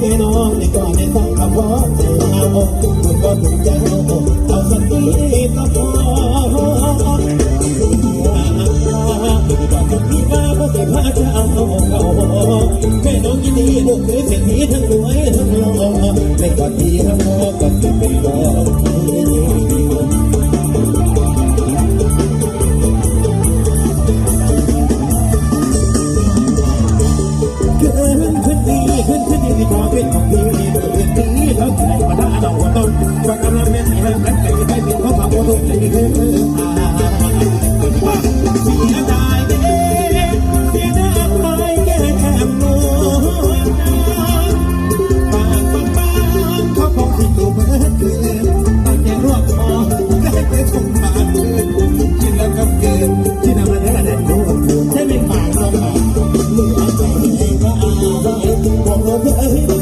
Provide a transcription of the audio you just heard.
แน่นอนในก่อนในต้องขับรถจะเอาอกคุณก็ถูกใจเอาสักทีต้องพอีทั้งรวยทั้งหล่อในกอดดีทั้งพอกับเป็นพอ Oh,